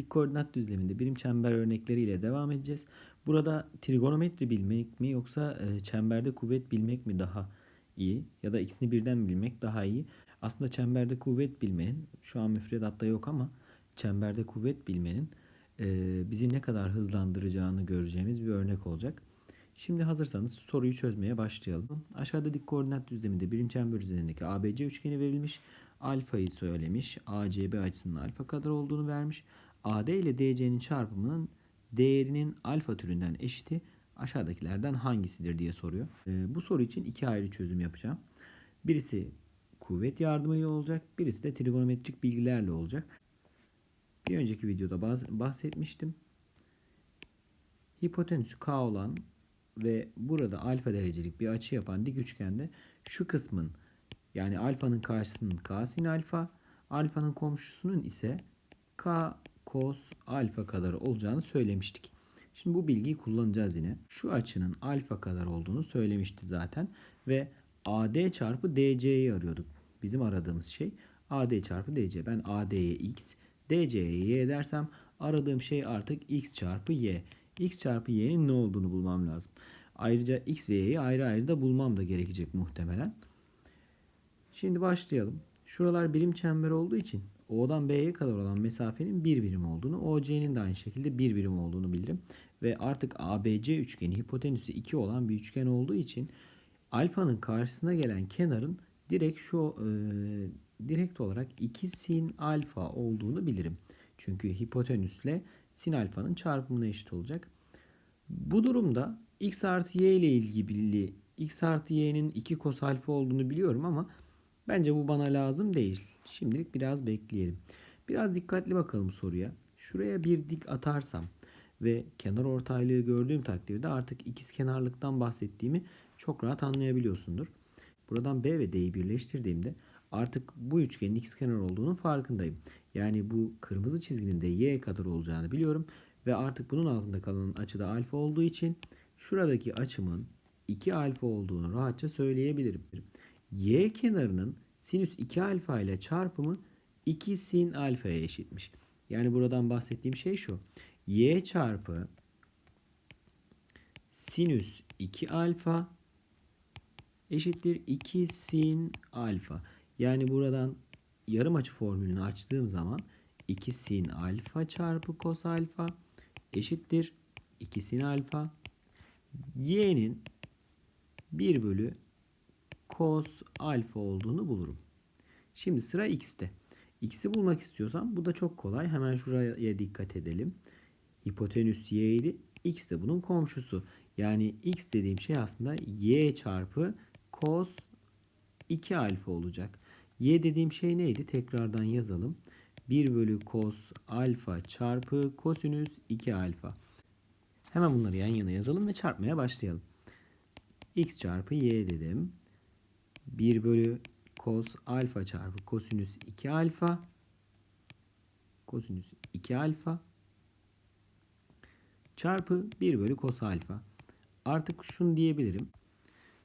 Dik koordinat düzleminde birim çember örnekleriyle devam edeceğiz. Burada trigonometri bilmek mi yoksa e, çemberde kuvvet bilmek mi daha iyi ya da ikisini birden bilmek daha iyi. Aslında çemberde kuvvet bilmenin şu an müfredatta yok ama çemberde kuvvet bilmenin e, bizi ne kadar hızlandıracağını göreceğimiz bir örnek olacak. Şimdi hazırsanız soruyu çözmeye başlayalım. Aşağıda dik koordinat düzleminde birim çember üzerindeki ABC üçgeni verilmiş. Alfayı söylemiş. ACB açısının alfa kadar olduğunu vermiş. AD ile DC'nin çarpımının değerinin alfa türünden eşiti aşağıdakilerden hangisidir diye soruyor. Ee, bu soru için iki ayrı çözüm yapacağım. Birisi kuvvet yardımıyla olacak. Birisi de trigonometrik bilgilerle olacak. Bir önceki videoda bahs- bahsetmiştim. Hipotenüsü K olan ve burada alfa derecelik bir açı yapan dik üçgende şu kısmın yani alfanın karşısının k sin alfa, alfanın komşusunun ise k cos alfa kadar olacağını söylemiştik. Şimdi bu bilgiyi kullanacağız yine. Şu açının alfa kadar olduğunu söylemişti zaten ve AD çarpı DC'yi arıyorduk. Bizim aradığımız şey AD çarpı DC. Ben AD'ye x, DC'ye y dersem aradığım şey artık x çarpı y. x çarpı y'nin ne olduğunu bulmam lazım. Ayrıca x ve y'yi ayrı ayrı da bulmam da gerekecek muhtemelen. Şimdi başlayalım. Şuralar birim çember olduğu için O'dan B'ye kadar olan mesafenin bir birim olduğunu, OC'nin de aynı şekilde bir birim olduğunu bilirim. Ve artık ABC üçgeni hipotenüsü 2 olan bir üçgen olduğu için alfanın karşısına gelen kenarın direkt şu e, direkt olarak 2 sin alfa olduğunu bilirim. Çünkü hipotenüsle sin alfanın çarpımına eşit olacak. Bu durumda x artı y ile ilgili x artı y'nin 2 kos alfa olduğunu biliyorum ama bence bu bana lazım değil. Şimdilik biraz bekleyelim. Biraz dikkatli bakalım soruya. Şuraya bir dik atarsam ve kenar ortaylığı gördüğüm takdirde artık ikiz kenarlıktan bahsettiğimi çok rahat anlayabiliyorsundur. Buradan B ve D'yi birleştirdiğimde artık bu üçgenin ikizkenar olduğunun farkındayım. Yani bu kırmızı çizginin de Y kadar olacağını biliyorum. Ve artık bunun altında kalan açı da alfa olduğu için şuradaki açımın 2 alfa olduğunu rahatça söyleyebilirim. Y kenarının sinüs 2 alfa ile çarpımı 2 sin alfaya eşitmiş. Yani buradan bahsettiğim şey şu. Y çarpı sinüs 2 alfa eşittir 2 sin alfa. Yani buradan yarım açı formülünü açtığım zaman 2 sin alfa çarpı kos alfa eşittir 2 sin alfa. Y'nin 1 bölü cos alfa olduğunu bulurum. Şimdi sıra x'te. X'i bulmak istiyorsam bu da çok kolay. Hemen şuraya dikkat edelim. Hipotenüs y idi. X de bunun komşusu. Yani x dediğim şey aslında y çarpı cos 2 alfa olacak. Y dediğim şey neydi? Tekrardan yazalım. 1 bölü cos alfa çarpı kosinüs 2 alfa. Hemen bunları yan yana yazalım ve çarpmaya başlayalım. x çarpı y dedim. 1 bölü cos alfa çarpı kosinüs 2 alfa kosinüs 2 alfa çarpı 1 bölü cos alfa. Artık şunu diyebilirim.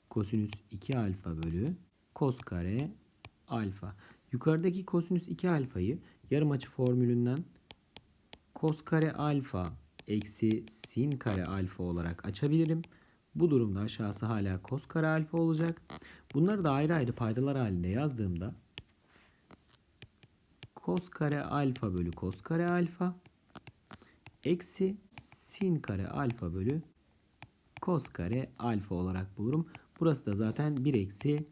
Kosinüs 2 alfa bölü cos kare alfa. Yukarıdaki kosinüs 2 alfayı yarım açı formülünden cos kare alfa eksi sin kare alfa olarak açabilirim. Bu durumda aşağısı hala cos kare alfa olacak. Bunları da ayrı ayrı paydalar halinde yazdığımda cos kare alfa bölü cos kare alfa eksi sin kare alfa bölü cos kare alfa olarak bulurum. Burası da zaten 1 eksi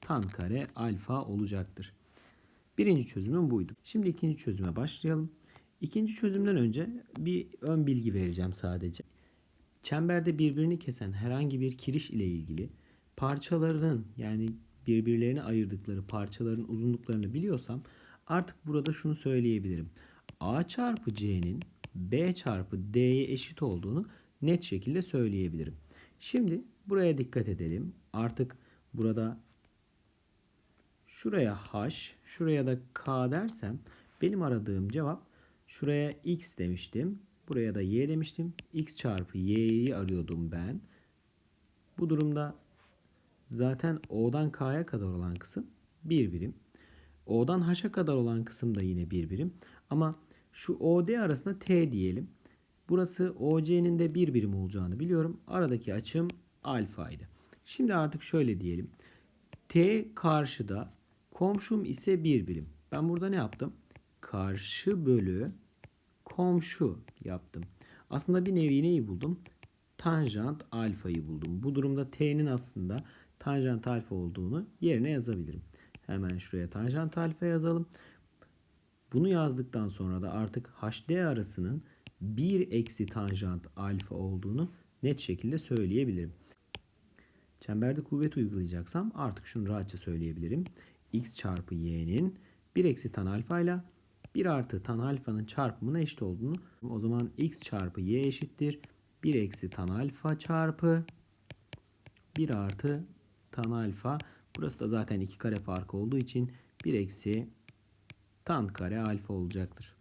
tan kare alfa olacaktır. Birinci çözümüm buydu. Şimdi ikinci çözüme başlayalım. İkinci çözümden önce bir ön bilgi vereceğim sadece. Çemberde birbirini kesen herhangi bir kiriş ile ilgili parçalarının yani birbirlerine ayırdıkları parçaların uzunluklarını biliyorsam artık burada şunu söyleyebilirim. A çarpı C'nin B çarpı D'ye eşit olduğunu net şekilde söyleyebilirim. Şimdi buraya dikkat edelim. Artık burada şuraya H, şuraya da K dersem benim aradığım cevap şuraya X demiştim. Buraya da Y demiştim. X çarpı Y'yi arıyordum ben. Bu durumda zaten O'dan K'ya kadar olan kısım bir birim. O'dan H'a kadar olan kısım da yine bir birim. Ama Şu OD arasında T diyelim. Burası OC'nin de bir birim olacağını biliyorum. Aradaki açım alfaydı. Şimdi artık şöyle diyelim. T karşıda, komşum ise bir birim. Ben burada ne yaptım? Karşı bölü komşu yaptım. Aslında bir nevi neyi buldum? Tanjant alfayı buldum. Bu durumda t'nin aslında tanjant alfa olduğunu yerine yazabilirim. Hemen şuraya tanjant alfa yazalım. Bunu yazdıktan sonra da artık HD arasının 1 eksi tanjant alfa olduğunu net şekilde söyleyebilirim. Çemberde kuvvet uygulayacaksam artık şunu rahatça söyleyebilirim. x çarpı y'nin 1 eksi tan alfa ile 1 artı tan alfanın çarpımına eşit olduğunu o zaman x çarpı y eşittir 1 eksi tan alfa çarpı 1 artı tan alfa burası da zaten 2 kare farkı olduğu için 1 eksi tan kare alfa olacaktır.